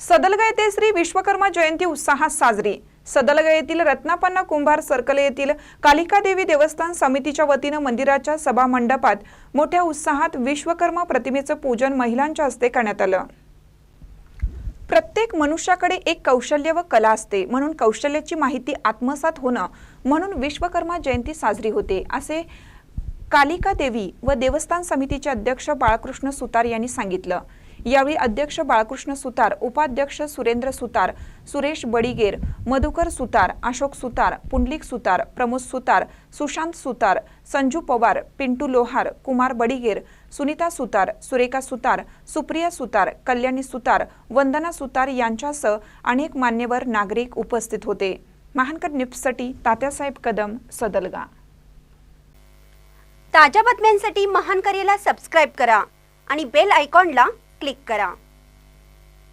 सदलगा येथे श्री विश्वकर्मा जयंती उत्साहात साजरी. सदलगा येथील रत्नापन्ना कुंभार सर्कल येथील कालिका देवी देवस्थान समितीच्या वतीनं मंदिराच्या सभा मंडपात मोठ्या उत्साहात विश्वकर्मा प्रतिमेचं पूजन महिलांच्या हस्ते करण्यात आलं. प्रत्येक मनुष्याकडे एक कौशल्य व कला असते. म्हणून कौशल्याची माहिती आत्मसात होणं म्हणून विश्वकर्मा जयंती साजरी होते असे कालिका देवी व देवस्थान समितीचे अध्यक्ष बाळकृष्ण सुतार यांनी सांगितलं. यावेळी अध्यक्ष बाळकृष्ण सुतार उपाध्यक्ष सुरेंद्र सुतार सुरेश बडिगेर मधुकर सुतार अशोक सुतार पुंडलिक सुतार प्रमोद सुतार सुशांत सुतार संजू पवार पिंटू लोहार कुमार बडिगेर सुनीता सुतार सुरेखा सुतार सुप्रिया सुतार कल्याणी सुतार वंदना सुतार यांच्यासह अनेक मान्यवर नागरिक उपस्थित होते. महानकर निप्ससाठी तात्यासाहेब कदम सदलगा. ताज्या बातम्यांसाठी महानकरेला सबस्क्राईब करा आणि बेल आयकॉनला क्लिक करा.